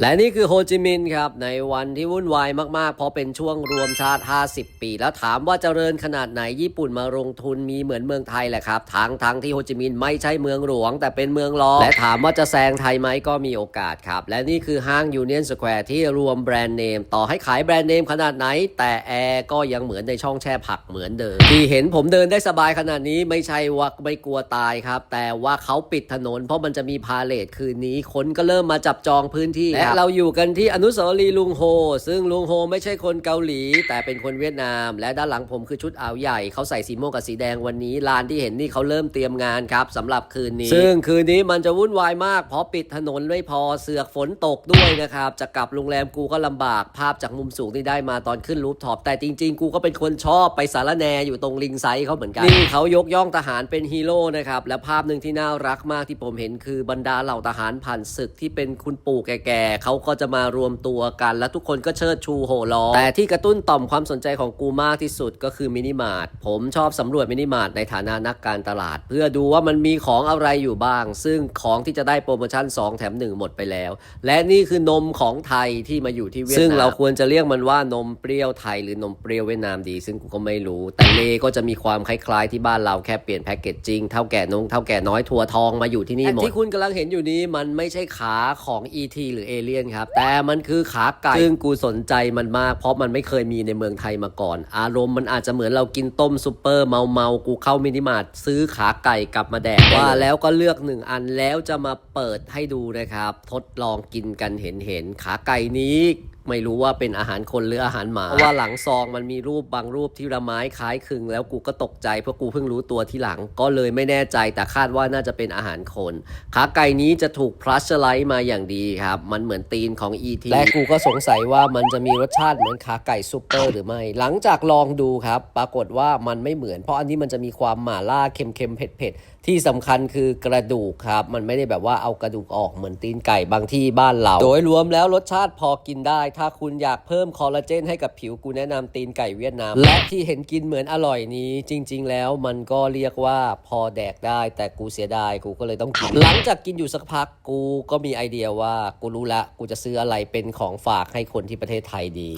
และนี่คือโฮจิมินห์ครับ ในวันที่วุ่นวายมาก ๆ เพราะเป็นช่วงรวมชาติ 50 ปี แล้วถามว่าเจริญขนาดไหนญี่ปุ่นมาลงทุนมีเหมือนเมืองไทยแหละครับทั้งทั้งที่โฮจิมินห์ไม่ใช่เมืองหลวง แต่เป็นเมืองรองและถามว่าจะแซงไทยไหมก็มีโอกาสครับ และนี่คือห้างยูเนียนสแควร์ที่รวมแบรนด์เนม ต่อให้ขายแบรนด์เนมขนาดไหน แต่แอร์ก็ยังเหมือนในช่องแช่ผักเหมือนเดิมที่เห็นผมเดินได้สบายขนาดนี้ไม่ใช่ว่าไม่กลัวตายครับแต่ว่าเขาปิดถนน เพราะมันจะมีพาเลทคืนนี้คนก็เริ่มมาจับจองพื้นที่และเราอยู่กันที่อนุสาวรีย์ลุงโฮ ซึ่งลุงโฮไม่ใช่คนเกาหลี แต่เป็นคนเวียดนาม และด้านหลังผมคือชุดอ่าวใหญ่เขาใส่สีม่วงกับสีแดงวันนี้ลานที่เห็นนี่เขาเริ่มเตรียมงานครับสำหรับคืนนี้ ซึ่งคืนนี้มันจะวุ่นวายมากเพราะปิดถนนไม่พอเสือกฝนตกด้วยนะครับจะกลับโรงแรมกูก็ลำบากภาพจากมุมสูงที่ได้มาตอนขึ้นรูฟท็อปแต่จริง ๆ กูก็เป็นคนชอบไปสารแหนอยู่ตรงลิงไซต์เขาเหมือนกันนี่เขายกย่องทหารเป็นฮีโร่นะครับและภาพหนึ่งที่น่ารักมากที่ผมเห็นคือบรรดาเหล่าทหารผ่านศึกที่เป็นคุณปู่แก่ๆเขาก็จะมารวมตัวกัน และทุกคนก็เชิดชูโห่ล้อแต่ที่กระตุ้นต่อมความสนใจของกูมากที่สุดก็คือมินิมาร์ทผมชอบสำรวจมินิมาร์ทในฐานะนักการตลาด เพื่อดูว่ามันมีของอะไรอยู่บ้าง ซึ่งของที่จะได้โปรโมชั่น 2 แถม 1 หมดไปแล้ว และนี่คือนมของไทยที่มาอยู่ที่เวียดนามซึ่งเราควรจะเรียกมันว่านมเปรี้ยวไทยหรือนมเปรี้ยวเวียดนามดี ซึ่งกูก็ไม่รู้ แต่เลก็จะมีความคล้ายๆที่บ้านเราแค่เปลี่ยนแพ็กเกจจิ้งเท่าแก่นงเท่าแก่น้อยทัวทองมาอยู่ที่นี่หมดที่คุณกำลังเห็นอยู่นี้มันไม่ใช่ขาของ ET หรือเอเลียนครับ แต่มันคือขาไก่ซึ่งกูสนใจมันมาก เพราะมันไม่เคยมีในเมืองไทยมาก่อน อารมณ์มันอาจจะเหมือนเรากินต้มซูเปอร์เมาเมากูเข้ามินิมาร์ทซื้อขาไก่กลับมาแดกว่าแล้วก็เลือกหนึ่งอันแล้วจะมาเปิดให้ดูนะครับ ทดลองกินกันเห็นเห็นๆขาไก่นี้ ไม่รู้ว่าเป็นอาหารคนหรืออาหารหมาเพราะว่าหลังซองมันมีรูปบางรูปที่ละไม้คล้ายคลึง แล้วกูก็ตกใจเพราะกูเพิ่งรู้ตัวที่หลัง ก็เลยไม่แน่ใจแต่คาดว่าน่าจะเป็นอาหารคน ขาไก่นี้จะถูกพลัสไลท์มาอย่างดีครับ มันเหมือนตีนของ ET และกูก็สงสัยว่ามันจะมีรสชาติเหมือนขาไก่ซุปเปอร์หรือไม่ หลังจากลองดูครับ ปรากฏว่ามันไม่เหมือน เพราะอันนี้มันจะมีความหม่าล่าเค็มๆเผ็ดๆที่สำคัญคือกระดูกครับ มันไม่ได้แบบว่าเอากระดูกออกเหมือนตีนไก่บางที่บ้านเรา โดยรวมแล้วรสชาติพอกินได้ถ้าคุณอยากเพิ่มคอลลาเจนให้กับผิวกูแนะนำตีนไก่เวียดนาม และที่เห็นกินเหมือนอร่อยนี้ จริง ๆ แล้วมันก็เรียกว่าพอแดกได้ แต่กูเสียดายกูก็เลยต้องกินหลังจากกินอยู่สักพักกูก็มีไอเดียว่ากูรู้ละกูจะซื้ออะไรเป็นของฝากให้คนที่ประเทศไทยดี